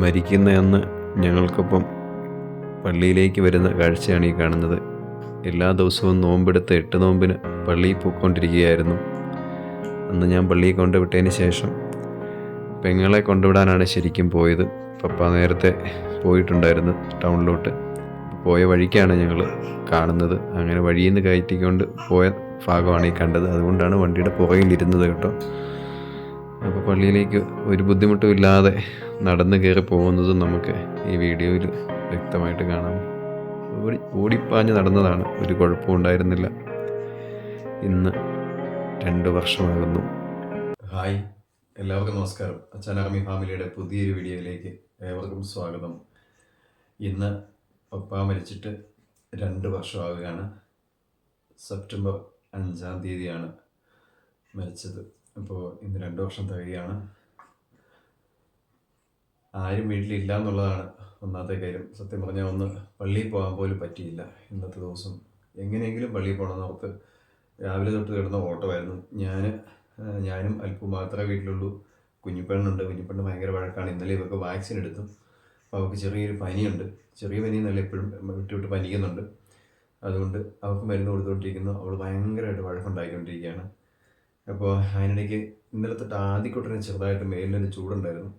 മരിക്കുന്ന അന്ന് ഞങ്ങൾക്കൊപ്പം പള്ളിയിലേക്ക് വരുന്ന കാഴ്ചയാണ് ഈ കാണുന്നത്. എല്ലാ ദിവസവും നോമ്പെടുത്ത് എട്ട് നോമ്പിന് പള്ളിയിൽ പോയിക്കൊണ്ടിരിക്കുകയായിരുന്നു. അന്ന് ഞാൻ പള്ളിയിൽ കൊണ്ടുവിട്ടതിന് ശേഷം പെങ്ങളെ കൊണ്ടുവിടാനാണ് ശരിക്കും പോയത്. പപ്പ നേരത്തെ പോയിട്ടുണ്ടായിരുന്നു ടൗണിലോട്ട്. പോയ വഴിക്കാണ് ഞങ്ങൾ കാണുന്നത്. അങ്ങനെ വഴിയിൽ നിന്ന് കയറ്റിക്കൊണ്ട് പോയ ഭാഗമാണ് ഈ കണ്ടത്. അതുകൊണ്ടാണ് വണ്ടിയുടെ പുറകിലിരുന്നത് കേട്ടോ. അപ്പോൾ പള്ളിയിലേക്ക് ഒരു ബുദ്ധിമുട്ടും ഇല്ലാതെ നടന്ന് കയറി പോകുന്നത് നമുക്ക് ഈ വീഡിയോയിൽ വ്യക്തമായിട്ട് കാണാം. ഓടി ഓടിപ്പാഞ്ഞ് നടന്നതാണ്. ഒരു കുഴപ്പവും ഉണ്ടായിരുന്നില്ല. ഇന്ന് രണ്ട് വർഷമാകുന്നു. ഹായ് എല്ലാവർക്കും നമസ്കാരം. അച്ഛനാർമി ഫാമിലിയുടെ പുതിയൊരു വീഡിയോയിലേക്ക് ഏവർക്കും സ്വാഗതം. ഇന്ന് പപ്പ മരിച്ചിട്ട് രണ്ട് വർഷമാകുകയാണ്. സെപ്റ്റംബർ അഞ്ചാം തീയതിയാണ് മരിച്ചത്. അപ്പോൾ ഇന്ന് രണ്ട് വർഷം തികയാണ് ആരും വീട്ടിലില്ല എന്നുള്ളതാണ് ഒന്നാമത്തെ കാര്യം. സത്യം പറഞ്ഞാൽ ഒന്ന് പള്ളിയിൽ പോകാൻ പോലും പറ്റിയില്ല ഇന്നത്തെ ദിവസം. എങ്ങനെയെങ്കിലും പള്ളിയിൽ പോകണമെന്ന് ഓർത്ത് രാവിലെ തൊട്ട് കിടന്ന ഓട്ടോ ആയിരുന്നു ഞാൻ ഞാനും അല്പം മാത്രമേ വീട്ടിലുള്ളൂ. കുഞ്ഞിപ്പെണ്ണുണ്ട്. കുഞ്ഞിപ്പെണ്ണ് ഭയങ്കര വഴക്കാണ്. ഇന്നലെ ഇവർക്ക് വാക്സിൻ എടുത്തു. അപ്പോൾ അവർക്ക് ചെറിയൊരു പനിയുണ്ട്. ചെറിയ പനി എന്നല്ല എപ്പോഴും വിട്ടു വിട്ട് പനിക്കുന്നുണ്ട്. അതുകൊണ്ട് അവർക്ക് മരുന്ന് കൊടുത്തുകൊണ്ടിരിക്കുന്നു. അവൾ ഭയങ്കരമായിട്ട് വഴക്കുണ്ടാക്കിക്കൊണ്ടിരിക്കുകയാണ്. അപ്പോൾ അതിനിടയ്ക്ക് ഇന്നലെ തൊട്ട് ആദ്യക്കൊട്ടിന് ചെറുതായിട്ട് മേലിനൊരു ചൂടുണ്ടായിരുന്നു.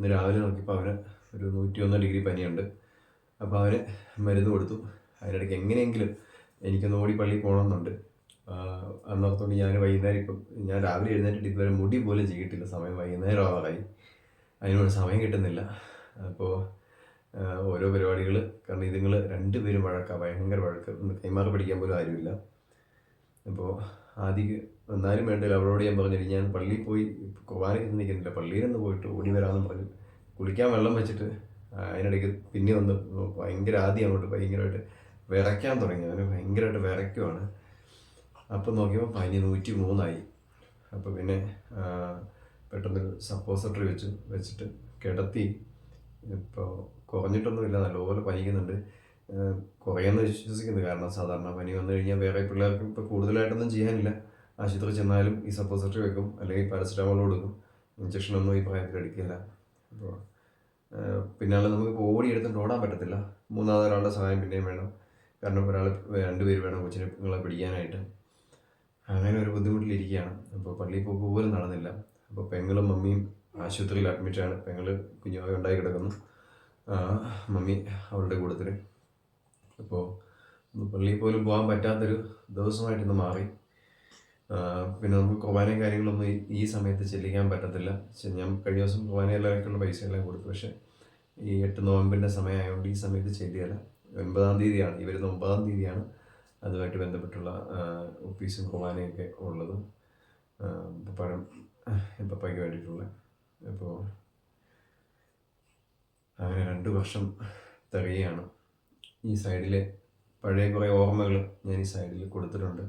ഇന്ന് രാവിലെ നോക്കിയപ്പോൾ അവന് ഒരു നൂറ്റി ഒന്ന് ഡിഗ്രി പനിയുണ്ട്. അപ്പോൾ അവന് മരുന്ന് കൊടുത്തു. അതിനിടയ്ക്ക് എങ്ങനെയെങ്കിലും എനിക്കൊന്ന് ഓടി പള്ളിയിൽ പോകണമെന്നുണ്ട് അന്നോർത്തോണ്ട് ഞാൻ വൈകുന്നേരം ഇപ്പം ഞാൻ രാവിലെ എഴുന്നേറ്റിട്ട് ഇതുവരെ മുടി പോലും ചെയ്തിട്ടില്ല. സമയം വൈകുന്നേരം ആവാറായി. അതിനോട് സമയം കിട്ടുന്നില്ല. അപ്പോൾ ഓരോ പരിപാടികൾ കാരണം ഇതുങ്ങൾ രണ്ടുപേരും വഴക്കാണ് ഭയങ്കര വഴക്ക്. കൈമാറി പഠിക്കാൻ പോലും ആരുമില്ല. അപ്പോൾ ആദ്യം എന്നാലും വേണ്ടില്ല. അവളോട് ഞാൻ പറഞ്ഞു ഞാൻ പള്ളിയിൽ പോയി കുർബാനയ്ക്ക് നിൽക്കുന്നില്ല. പള്ളിയിൽ നിന്ന് പോയിട്ട് ഓടി വരാമെന്ന് പറഞ്ഞു. കുളിക്കാൻ വെള്ളം വെച്ചിട്ട് അതിനിടയ്ക്ക് പിന്നെ വന്ന് ഭയങ്കര ആദ്യം അങ്ങോട്ട് ഭയങ്കരമായിട്ട് വിറയ്ക്കാൻ തുടങ്ങി. അവന് ഭയങ്കരമായിട്ട് വിറയ്ക്കുവാണ്. അപ്പം നോക്കിയപ്പോൾ പനി നൂറ്റി മൂന്നായി അപ്പോൾ പിന്നെ പെട്ടെന്ന് സപ്പോസറ്ററി വെച്ചു വെച്ചിട്ട് കിടത്തി. ഇപ്പോൾ കുറഞ്ഞിട്ടൊന്നുമില്ല. നല്ലപോലെ പനിക്കുന്നുണ്ട്. കുറേയെന്ന് വിശ്വസിക്കുന്നു കാരണം സാധാരണ പനി വന്നു കഴിഞ്ഞാൽ വേറെ പിള്ളേർക്ക് ഇപ്പോൾ കൂടുതലായിട്ടൊന്നും ചെയ്യാനില്ല. ആശുപത്രി ചെന്നാലും ഈ സപ്പോസിറ്ററി വെക്കും അല്ലെങ്കിൽ പാരസെറ്റാമോൾ കൊടുക്കും. ഇഞ്ചക്ഷനൊന്നും ഈ പ്രായത്തിൽ എടുക്കില്ല അപ്പോൾ പിന്നാലെ നമുക്ക് ഓടി എടുത്തിട്ട് ഓടാൻ പറ്റത്തില്ല. മൂന്നാമത് ഒരാളുടെ സഹായം പിന്നെയും വേണം. കാരണം ഒരാൾ രണ്ടുപേര് വേണം കൊച്ചിനെ നിങ്ങളെ പിടിക്കാനായിട്ട്. അങ്ങനെ ഒരു ബുദ്ധിമുട്ടിലിരിക്കുകയാണ് അപ്പോൾ പള്ളിയിൽ പോക്ക് പോലും നടന്നില്ല. അപ്പോൾ പെങ്ങളും മമ്മിയും ആശുപത്രിയിൽ അഡ്മിറ്റാണ് പെങ്ങൾ കുഞ്ഞുമായി ഉണ്ടായി കിടക്കുന്നു. മമ്മി അവളുടെ കൂട്ടത്തിൽ അപ്പോൾ പള്ളിയിൽ പോലും പോകാൻ പറ്റാത്തൊരു ദിവസമായിട്ട് ഇന്ന് മാറി. പിന്നെ നമുക്ക് കുർബാനയും കാര്യങ്ങളൊന്നും ഈ സമയത്ത് ചെല്ലിക്കാൻ പറ്റത്തില്ല. ഞാൻ കഴിഞ്ഞ ദിവസം കുർബാന എല്ലാവർക്കുള്ള പൈസ കൊടുത്തു. പക്ഷേ ഈ എട്ട് നോയമ്പിന്റെ സമയമായതുകൊണ്ട് ഈ സമയത്ത് ചെല്ലിയല്ല. ഒൻപതാം തീയതിയാണ്. ഈ വരുന്ന ഒമ്പതാം തീയതിയാണ് അതുമായിട്ട് ബന്ധപ്പെട്ടുള്ള ഓഫീസും കുർബാനയൊക്കെ ഉള്ളത്. പപ്പഴം പപ്പയ്ക്ക് വേണ്ടിയിട്ടുള്ള. അപ്പോൾ അങ്ങനെ രണ്ട് വർഷം തികയാണ് ഈ സൈഡിലെ പഴയ കുറേ ഓർമ്മകൾ ഞാൻ ഈ സൈഡിൽ കൊടുത്തിട്ടുണ്ട്.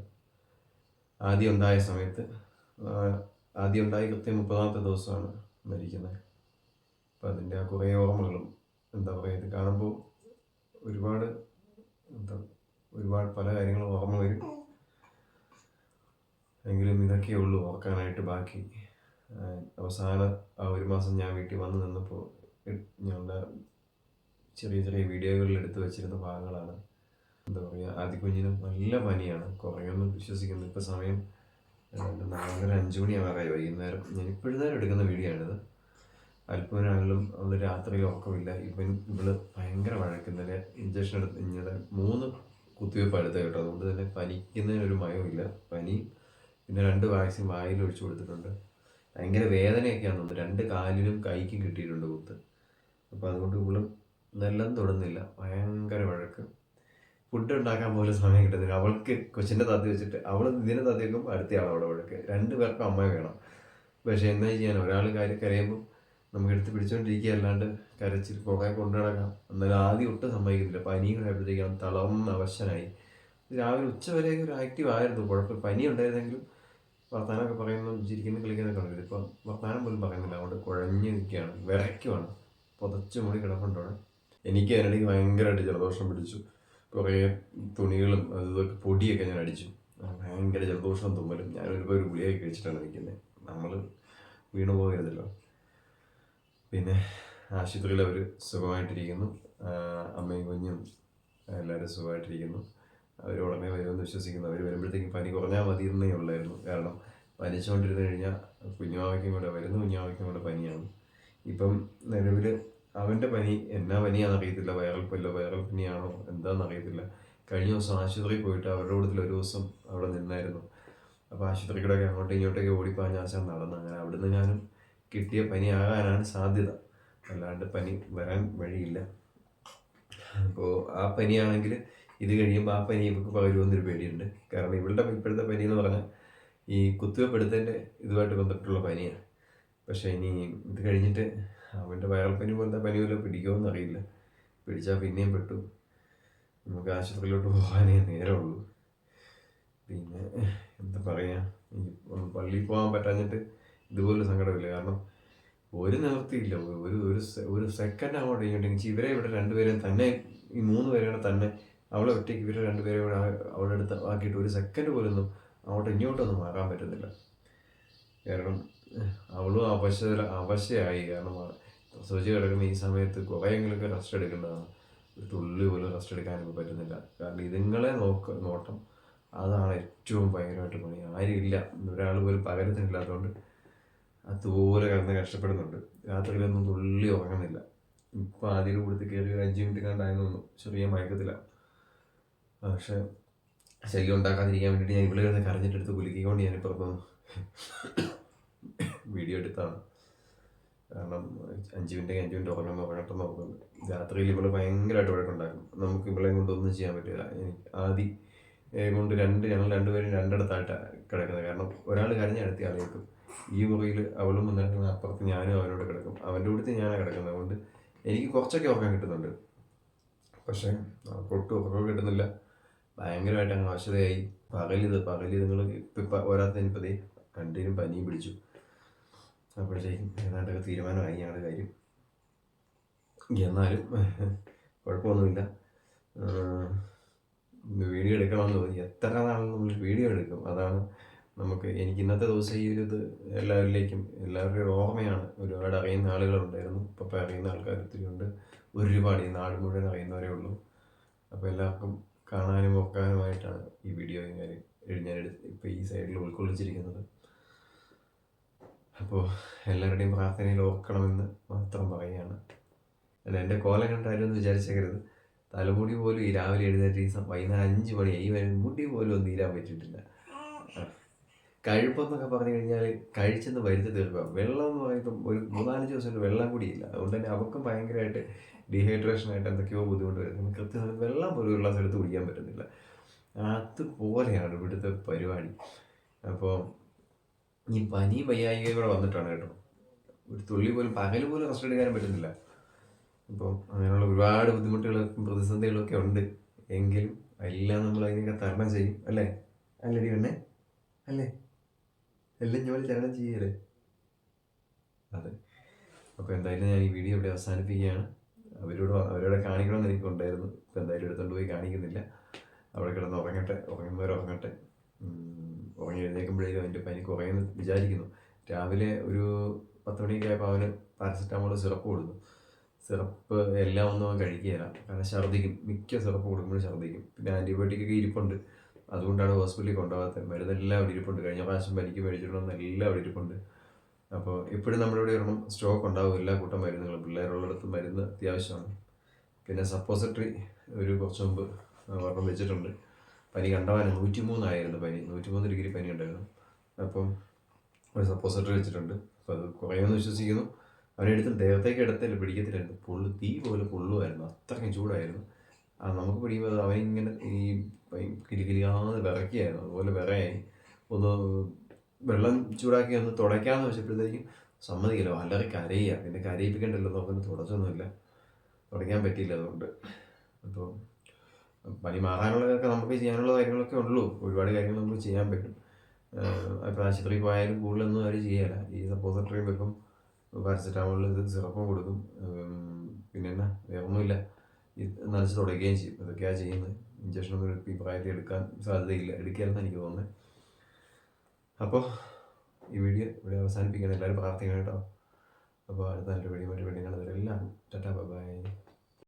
ആദ്യം ഉണ്ടായ സമയത്ത് ആദ്യം ഉണ്ടായി കൃത്യം മുപ്പതാമത്തെ ദിവസമാണ് മരിക്കുന്നത്. അപ്പം അതിന്റെ ആ കുറേ ഓർമ്മകളും എന്താ പറയുക ഇത് കാണുമ്പോൾ ഒരുപാട് എന്താ ഒരുപാട് പല കാര്യങ്ങളും ഓർമ്മ വരും. എങ്കിലും ഇതൊക്കെ ഉള്ളൂ ഓർക്കാനായിട്ട് ബാക്കി. അവസാന ആ ഒരു മാസം ഞാൻ വീട്ടിൽ വന്ന് നിന്നപ്പോൾ ഞങ്ങളുടെ ചെറിയ ചെറിയ വീഡിയോകളിൽ എടുത്ത് വെച്ചിരുന്ന ഭാഗങ്ങളാണ്. എന്താ പറയുക ആദ്യ കുഞ്ഞിന് നല്ല പനിയാണ്. കുറേയൊന്നും വിശ്വസിക്കുന്നു. ഇപ്പോൾ സമയം നാലര അഞ്ച് മണിയാവാറായി. വൈകുന്നേരം ഞാൻ ഇപ്പോഴുന്നേരം എടുക്കുന്ന വീഡിയോ ആണിത്. അല്പനാണെങ്കിലും അവൾ രാത്രി ഉറക്കമില്ല. ഇവൻ ഇവൾ ഭയങ്കര വഴക്കുന്നതിന് ഇഞ്ചക്ഷൻ എടുത്ത് ഇങ്ങനെ മൂന്ന് കുത്തിവയ്പ്പ് എടുത്ത് കേട്ടോ. അതുകൊണ്ട് തന്നെ പനിക്കുന്നതിനൊരു മയമില്ല പനി പിന്നെ രണ്ട് വാക്സിൻ വായിൽ ഒഴിച്ചു കൊടുത്തിട്ടുണ്ട്. ഭയങ്കര വേദനയൊക്കെയാണ് തോന്നുന്നത് രണ്ട് കാലിനും കൈക്കും കിട്ടിയിട്ടുണ്ട് കുത്ത്. അപ്പോൾ അതുകൊണ്ട് ഇവളും നെല്ലം തൊടുന്നില്ല. ഭയങ്കര വഴക്ക്. ഫുഡ് ഉണ്ടാക്കാൻ പോലും സമയം കിട്ടുന്നില്ല. അവൾക്ക് കൊച്ചിന്റെ തത്തി വെച്ചിട്ട് അവൾ ഇതിനെ തത്തി വെക്കുമ്പോൾ അടുത്തയാളോ അവിടെ വഴക്ക്. രണ്ട് പേർക്കും അമ്മ വേണം. പക്ഷേ എന്താ ചെയ്യാൻ ഒരാൾ കാര്യം കരയുമ്പോൾ നമുക്ക് എടുത്ത് പിടിച്ചുകൊണ്ടിരിക്കുക അല്ലാണ്ട് കരച്ചിൽ പുറകെ കൊണ്ടു നടക്കാം. എന്നാലും ആദ്യം ഒട്ടും സമ്മതിക്കുന്നില്ല. പനിയും കഴിയുമ്പോഴത്തേക്കും തളർന്ന അവശനായി. രാവിലെ ഉച്ച വരെയൊക്കെ ഒരു ആക്റ്റീവ് ആയിരുന്നു. കുഴപ്പം പനി ഉണ്ടായിരുന്നെങ്കിലും വർത്തമാനമൊക്കെ പറയുന്നു ചിരിക്കുന്ന കളിക്കുന്നൊക്കെ ഉണ്ട് ഇപ്പം വർത്തമാനം പോലും പറയുന്നില്ല. അതുകൊണ്ട് കുഴഞ്ഞു നിൽക്കുകയാണ്. വിറയ്ക്കുവാണ്. പുതച്ചു മൂടി കിടപ്പുണ്ടോടെ എനിക്ക് അതിനിടയ്ക്ക് ഭയങ്കരമായിട്ട് ജലദോഷം പിടിച്ചു. കുറേ തുണികളും അത് ഇതൊക്കെ പൊടിയൊക്കെ ഞാൻ അടിച്ചു. ഭയങ്കര ജലദോഷം തുമ്മലും. ഞാൻ ഒരുപാട് ഒരു ഗുളിയൊക്കെ കഴിച്ചിട്ടാണ് നിൽക്കുന്നത്. നമ്മൾ വീണു പോകരുതല്ലോ. പിന്നെ ആശുപത്രിയിൽ അവർ സുഖമായിട്ടിരിക്കുന്നു. അമ്മയും കുഞ്ഞും എല്ലാവരും സുഖമായിട്ടിരിക്കുന്നു. അവർ ഉടനെ വരുമെന്ന് വിശ്വസിക്കുന്നു. അവർ വരുമ്പോഴത്തേക്കും പനി കുറഞ്ഞാൽ മതി എന്നേ ഉള്ളായിരുന്നു. കാരണം പനിച്ചുകൊണ്ടിരുന്ന് കഴിഞ്ഞാൽ കുഞ്ഞുമാവയ്ക്കും കൂടെ വരുന്ന കുഞ്ഞുമാവയ്ക്കും കൂടെ പനിയാണ്. ഇപ്പം നിലവിൽ അവന്റെ പനി എന്നാ പനിയാണെന്ന് അറിയത്തില്ല വൈറൽ പല്ലോ വൈറൽ പനിയാണോ എന്താണെന്ന് അറിയത്തില്ല. കഴിഞ്ഞ ദിവസം ആശുപത്രിയിൽ പോയിട്ട് അവരുടെ കൂട്ടത്തിൽ ഒരു ദിവസം അവിടെ നിന്നായിരുന്നു. അപ്പോൾ ആശുപത്രിക്കിടയ്ക്ക് അങ്ങോട്ടും ഇങ്ങോട്ടൊക്കെ ഓടിപ്പാഞ്ഞ ആശാൻ നടന്നു. അങ്ങനെ അവിടുന്ന് ഞാനും കിട്ടിയ പനി ആകാനാണ് സാധ്യത. അല്ലാണ്ട് പനി വരാൻ വഴിയില്ല. അപ്പോൾ ആ പനിയാണെങ്കിൽ ഇത് കഴിയുമ്പോൾ ആ പനി ഇവർക്ക് പകരുമെന്നൊരു പേടിയുണ്ട്. കാരണം ഇവളുടെ ഇപ്പോഴത്തെ പനി എന്ന് പറഞ്ഞാൽ ഈ കുത്തിവെപ്പ് എടുത്തതിന്റെ ഇതുമായിട്ട് ബന്ധപ്പെട്ടുള്ള പനിയാണ് പക്ഷേ ഇനി ഇത് കഴിഞ്ഞിട്ട് അവന്റെ വൈറൽ പനി പോലത്തെ പനി പിടിക്കുമോ അറിയില്ല. പിടിച്ചാൽ പിന്നെയും പെട്ടു. നമുക്ക് ആശുപത്രിയിലോട്ട് പോകാനേ നേരമുള്ളൂ. പിന്നെ എന്താ പറയുക പള്ളിയിൽ പോകാൻ പറ്റാഞ്ഞിട്ട് ഇതുപോലെ സങ്കടമില്ല. കാരണം ഒരു നിവൃത്തിയില്ല. ഒരു ഒരു ഒരു സെക്കൻഡ് അങ്ങോട്ട് കഴിഞ്ഞിട്ടുണ്ടെങ്കിൽ ഇവരെ ഇവിടെ രണ്ടുപേരെയും തന്നെ ഈ മൂന്ന് പേരെയാണ് തന്നെ അവളെ ഒറ്റയ്ക്ക് ഇവരെ രണ്ടുപേരെയും ഇവിടെ അവളെടുത്ത് ആക്കിയിട്ട് ഒരു സെക്കൻഡ് പോലൊന്നും അങ്ങോട്ട് ഇങ്ങോട്ടൊന്നും മാറാൻ പറ്റുന്നില്ല കാരണം അവളും അവശ അവശയായി. കാരണം സൂചി കിടക്കുന്ന ഈ സമയത്ത് കുറേയെങ്കിലൊക്കെ റെസ്റ്റ് എടുക്കേണ്ടതാണ്. ഒരു തുള്ളി പോലും റെസ്റ്റ് എടുക്കാനൊക്കെ പറ്റുന്നില്ല. കാരണം ഇതുങ്ങളെ നോക്ക നോട്ടം അതാണ് ഏറ്റവും ഭയങ്കരമായിട്ട് പണി. ആരുമില്ല. ഒരാൾ പോലും പകരത്തിനില്ലാത്തതുകൊണ്ട് അതുപോലെ കിടന്ന് കഷ്ടപ്പെടുന്നുണ്ട്. രാത്രിയിലൊന്നും തുള്ളി ഉറങ്ങുന്നില്ല. ഇപ്പം ആദ്യം കൊടുത്ത് കയറി ഒരു അഞ്ച് മിനിറ്റ് കണ്ടായെന്ന് തോന്നുന്നു. ചെറിയ മയക്കത്തില്ല പക്ഷെ ശല്യം ഉണ്ടാക്കാതിരിക്കാൻ വേണ്ടിയിട്ട് ഞാൻ ഇവിടെ കിടന്ന് കരഞ്ഞിട്ടെടുത്ത് കുലുക്കിക്കൊണ്ട് ഞാനിപ്പോൾ വീഡിയോ എടുത്താണ്. കാരണം അഞ്ച് മിനിറ്റ് അഞ്ച് മിനിറ്റ് നോക്കുന്നുണ്ട് രാത്രിയിൽ ഇവൾ ഭയങ്കരമായിട്ട് വഴക്കുണ്ടാക്കും നമുക്ക് ഇവളെ കൊണ്ട് ഒന്നും ചെയ്യാൻ പറ്റില്ല. എനിക്ക് ആദി കൊണ്ട് രണ്ട് ഞങ്ങൾ രണ്ടുപേരും രണ്ടിടത്തായിട്ടാണ് കിടക്കുന്നത്. കാരണം ഒരാൾ കരഞ്ഞ അടുത്ത ആളേക്കും ഈ മുറിയിൽ അവളും വന്നിട്ട് അപ്പുറത്ത് ഞാനും അവനോട് കിടക്കും. അവന്റെ കൂടുതൽ ഞാനാണ് കിടക്കുന്നത്. അതുകൊണ്ട് എനിക്ക് കുറച്ചൊക്കെ ഉറക്കം കിട്ടുന്നുണ്ട്. പക്ഷേ അവൾക്ക് ഒട്ടും ഉറക്കം കിട്ടുന്നില്ല. ഭയങ്കരമായിട്ട് അങ്ങ് അവശതയായി പകലിത് പകലിത് നിങ്ങൾ ഇപ്പം ദേ കണ്ടിനും പനിയും പിടിച്ചു. അപ്പോഴത്തേക്കും ഏതാണ്ടൊക്കെ തീരുമാനമായി ഞങ്ങളുടെ കാര്യം. എന്നാലും കുഴപ്പമൊന്നുമില്ല. വീഡിയോ എടുക്കണമെന്ന് തോന്നി. എത്ര നാളും നമ്മൾ വീഡിയോ എടുക്കും. അതാണ് നമുക്ക് എനിക്ക് ഇന്നത്തെ ദിവസം ഈ ഒരു ഇത് എല്ലാവരിലേക്കും എല്ലാവരുടെയും ഓർമ്മയാണ്. ഒരുപാട് അറിയുന്ന ആളുകളുണ്ടായിരുന്നു. ഇപ്പം അറിയുന്ന ആൾക്കാർ ഒത്തിരി ഉണ്ട്. ഒരുപാട് ഈ നാട് മുഴുവൻ അറിയുന്നവരേ ഉള്ളൂ. അപ്പോൾ എല്ലാവർക്കും കാണാനും ഓർക്കാനുമായിട്ടാണ് ഈ വീഡിയോ ഞാൻ എടുത്ത് ഇപ്പോൾ ഈ സൈഡിൽ ഉൾക്കൊള്ളിച്ചിരിക്കുന്നത്. അപ്പോൾ എല്ലാവരുടെയും പ്രാർത്ഥനയിൽ ഓർക്കണമെന്ന് മാത്രം പറയുകയാണ്. അല്ല എന്റെ കോല കണ്ടാലും എന്ന് വിചാരിച്ചേക്കരുത്. തലമുടി പോലും ഈ രാവിലെ എഴുന്നേറ്റ് ഈ വൈകുന്നേരം അഞ്ച് മണി ഈ മുടി പോലും ഒന്നും ഇരാൻ പറ്റിയിട്ടില്ല. കഴുപ്പെന്നൊക്കെ പറഞ്ഞു കഴിഞ്ഞാൽ കഴിച്ചെന്ന് വരുത്തി തീർക്കുക വെള്ളം എന്ന് പറയുമ്പം ഒരു മൂന്നാലഞ്ച് ദിവസം വെള്ളം കൂടിയില്ല അതുകൊണ്ട് തന്നെ അവർക്കും ഭയങ്കരമായിട്ട് ഡീഹൈഡ്രേഷനായിട്ട് എന്തൊക്കെയോ ബുദ്ധിമുട്ട് വരുന്നത് കൃത്യസമയത്ത് വെള്ളം പോലും ഉള്ള സ്ഥലത്ത് കുടിക്കാൻ പറ്റുന്നില്ല. അതുപോലെയാണ് ഇവിടുത്തെ പരിപാടി. അപ്പോൾ ഈ പനി വയ്യായിക കൂടെ വന്നിട്ടാണ് കേട്ടോ. ഒരു തുള്ളി പോലും പകൽ പോലും റെസ്റ്റ് എടുക്കാനും പറ്റുന്നില്ല. അപ്പോൾ അങ്ങനെയുള്ള ഒരുപാട് ബുദ്ധിമുട്ടുകളും പ്രതിസന്ധികളൊക്കെ ഉണ്ട്. എങ്കിലും എല്ലാം നമ്മൾ അതിനൊക്കെ തരണം ചെയ്യും അല്ലേ? അല്ലടി പെണ്ണെ അല്ലേ? എല്ലാം ജോലി തരണം ചെയ്യല്ലേ? അതെ. അപ്പോൾ എന്തായാലും ഞാൻ ഈ വീഡിയോ ഇവിടെ അവസാനിപ്പിക്കുകയാണ്. അവരോട് അവരോടെ കാണിക്കണമെന്ന് എനിക്കുണ്ടായിരുന്നു. ഇപ്പോൾ എന്തായാലും എടുത്തുകൊണ്ട് പോയി കാണിക്കുന്നില്ല. അവിടെ കിടന്ന് ഉറങ്ങട്ടെ ഉറങ്ങുന്നവർ ഉറങ്ങട്ടെ. ഉറങ്ങി എഴുന്നേൽക്കുമ്പോഴേക്കും അതിന്റെ പനി കുറയുമെന്ന് വിചാരിക്കുന്നു. രാവിലെ ഒരു പത്ത് മണിയൊക്കെ ആയപ്പോൾ അവന് പാരസെറ്റാമോൾ സിറപ്പ് കൊടുത്തു. സിറപ്പ് എല്ലാം ഒന്നും അവൻ കഴിക്കുകയില്ല. കാരണം ഛർദ്ദിക്കും. മിക്ക സിറപ്പ് കൊടുക്കുമ്പോഴും ഛർദ്ദിക്കും. പിന്നെ ആന്റിബയോട്ടിക് ഒക്കെ ഇരിപ്പുണ്ട്. അതുകൊണ്ടാണ് ഹോസ്പിറ്റലിൽ കൊണ്ടുപോകാത്തത്. മരുന്നെല്ലാം അവിടെ ഇരിപ്പുണ്ട്. കഴിഞ്ഞ പ്രാവശ്യം പനിക്ക് മേടിച്ചിട്ടുണ്ടെന്ന് എല്ലാം അവിടെ ഇരിപ്പുണ്ട്. അപ്പോൾ എപ്പോഴും നമ്മുടെ ഇവിടെ ഒരെണ്ണം സ്റ്റോക്ക് ഉണ്ടാവും. എല്ലാ കൂട്ടം മരുന്നുകളും. പിള്ളേരുള്ളിടത്ത് മരുന്ന് അത്യാവശ്യമാണ്. പിന്നെ സപ്പോസിറ്ററി ഒരു കുറച്ച് മുമ്പ് ഒരെണ്ണം വെച്ചിട്ടുണ്ട്. പനി കണ്ടവാനും നൂറ്റി മൂന്നായിരുന്നു പനി. നൂറ്റി മൂന്ന് ഡിഗ്രി പനി ഉണ്ടായിരുന്നു. അപ്പം ഒരു സപ്പോസിറ്ററി വെച്ചിട്ടുണ്ട്. അപ്പോൾ അത് കുറയുമെന്ന് വിശ്വസിക്കുന്നു. അവനെടുത്ത് ദേഹത്തേക്ക് എടുത്തില്ല പിടിക്കത്തില്ലായിരുന്നു. പുള്ളു തീ പോലെ പുള്ളുമായിരുന്നു അത്രയ്ക്കും ചൂടായിരുന്നു. നമുക്ക് പിടിക്കുമ്പോൾ അവനിങ്ങനെ ഈ ഭയ- വിറക്കിയായിരുന്നു അതുപോലെ വിറയായി. ഒന്ന് വെള്ളം ചൂടാക്കി ഒന്ന് തുടയ്ക്കാമെന്ന് വെച്ചപ്പോഴത്തേക്കും സമ്മതിക്കില്ല. വളരെ കരയുക. പിന്നെ കരയിപ്പിക്കേണ്ടല്ലോ നമുക്കൊന്ന് തുടച്ചൊന്നുമില്ല. തുടയ്ക്കാൻ പറ്റിയില്ല അതുകൊണ്ട്. അപ്പോൾ പനി മാറാനുള്ളതൊക്കെ നമുക്ക് ചെയ്യാനുള്ള കാര്യങ്ങളൊക്കെ ഉള്ളൂ. ഒരുപാട് കാര്യങ്ങൾ നമുക്ക് ചെയ്യാൻ പറ്റും. ഇപ്പോൾ ആശുപത്രിയിൽ പോയാലും കൂടുതലൊന്നും അവർ ചെയ്യല ഈ സപ്പോസിറ്ററിയും വെക്കും പാരസെറ്റാമോളിൽ ഇത് സിറപ്പും കൊടുക്കും. പിന്നെ എന്നാ വേറെ ഒന്നുമില്ല ഇത് നനച്ച് തുടയ്ക്കുകയും ചെയ്യും. ഇതൊക്കെയാണ് ചെയ്യുന്നത്. ഇഞ്ചക്ഷനൊന്നും ഈ പ്രായത്തിൽ എടുക്കാൻ സാധ്യതയില്ല. എടുക്കുകയെന്ന് എനിക്ക് തോന്നുന്നത് അപ്പോൾ ഈ വീഡിയോ ഇവിടെ അവസാനിപ്പിക്കണം എല്ലാവരും പ്രാർത്ഥിക്കണം കേട്ടോ. അപ്പോൾ അടുത്ത നല്ലൊരു വീഡിയോ മറ്റു വീഡിയോ കാണുന്നവരെല്ലാം ടാറ്റാ ബൈ.